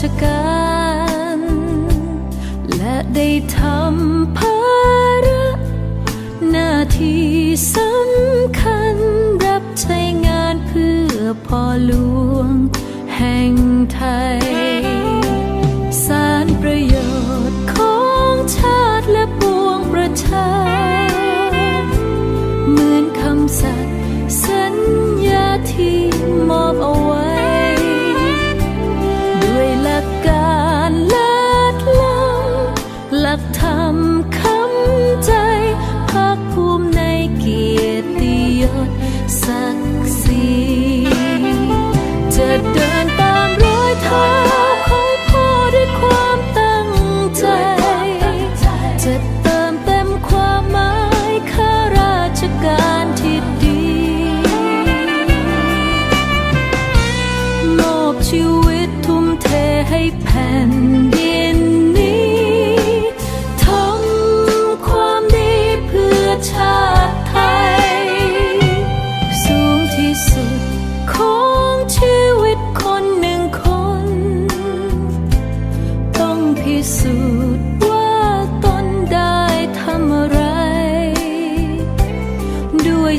ชการและได้ทำภาระหน้าที่สำคัญรับใช้งานเพื่อพ่อหลวงแห่งไทย สารประโยชน์ของชาติและปวงประชา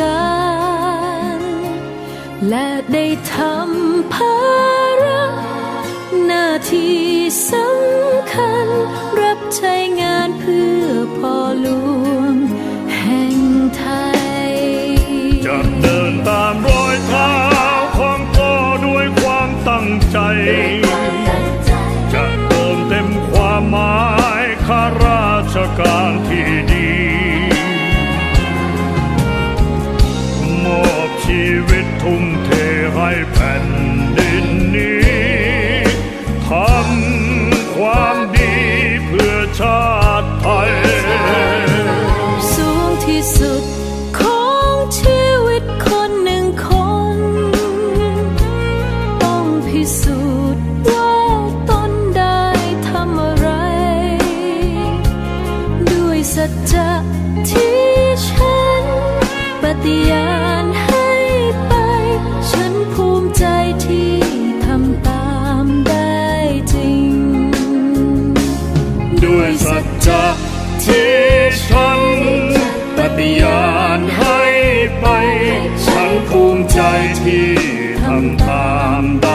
การ และได้ทำภาระหน้าที่สำคัญ รับใช้งานเพื่อพ่อหลวงแห่งไทย จะเดินตามรอยเท้าของพ่อด้วยความตั้งใจ ชาติไทยสูงที่สุดของชีวิตคนหนึ่งคน ต้องพิสูจน์ว่าตนได้ทำอะไร ด้วยสัจจะที่ฉันปฏิญาณ ที่ฉันปฏิญาณให้ไป ฉันภูมิใจที่ทำตาม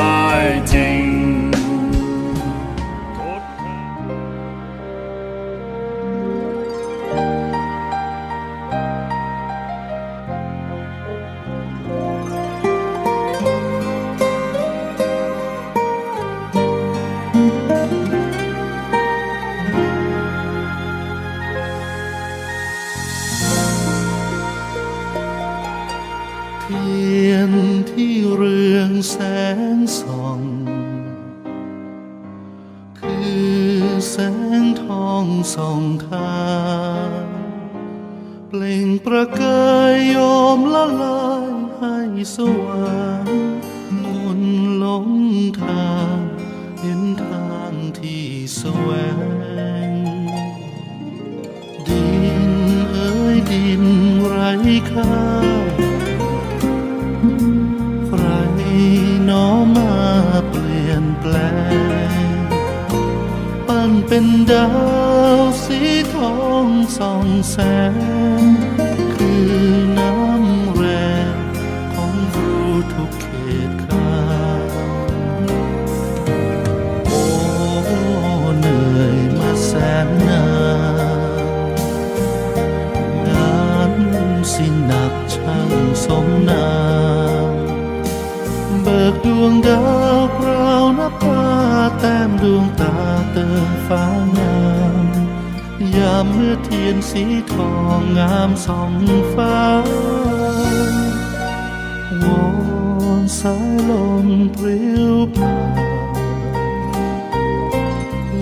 คือแสงทองส่องทางเปล่งประกายโยมละลายให้สว่างมนหลงทางเห็นทางที่แสวง ดินเอ้ยดินไรค่าใครน้อมาเปลี่ยนแปลง เป็นดาวสีทองส่องแสง ดวงดาวพราวนับตาแต้มดวงตาเติมฟ้างามยามเมื่อเทียนสีทองงามส่องฟ้าวอนสายลมปลิวผ่าน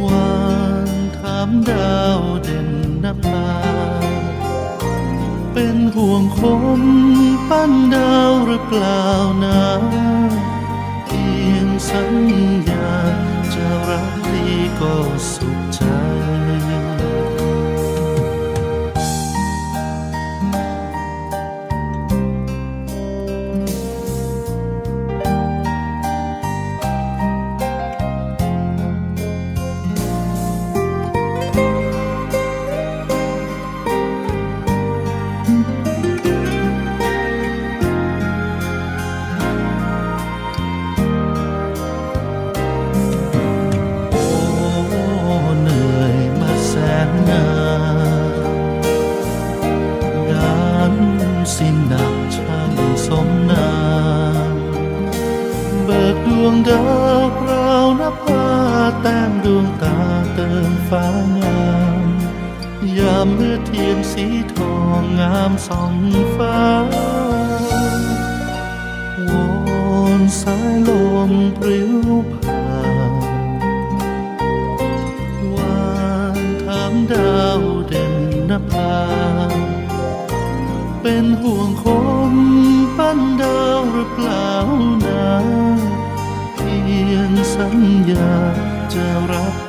วานถามดาวเด่นนภาเป็นห่วงคนปั้นดาวหรือเปล่านะ สัญญา จะรักดีก็สุข บิกดวงดาวพราวนภาแต้มดวงตาเติมฟ้างาม ยามเมื่อเทียนสีทองงามส่องฟ้าวอนสายลมปลิวผ่านวานถามดาวเด่นนภา เป็นห่วงคนปั้นดาวหรือเปล่า สัญญาจะรัก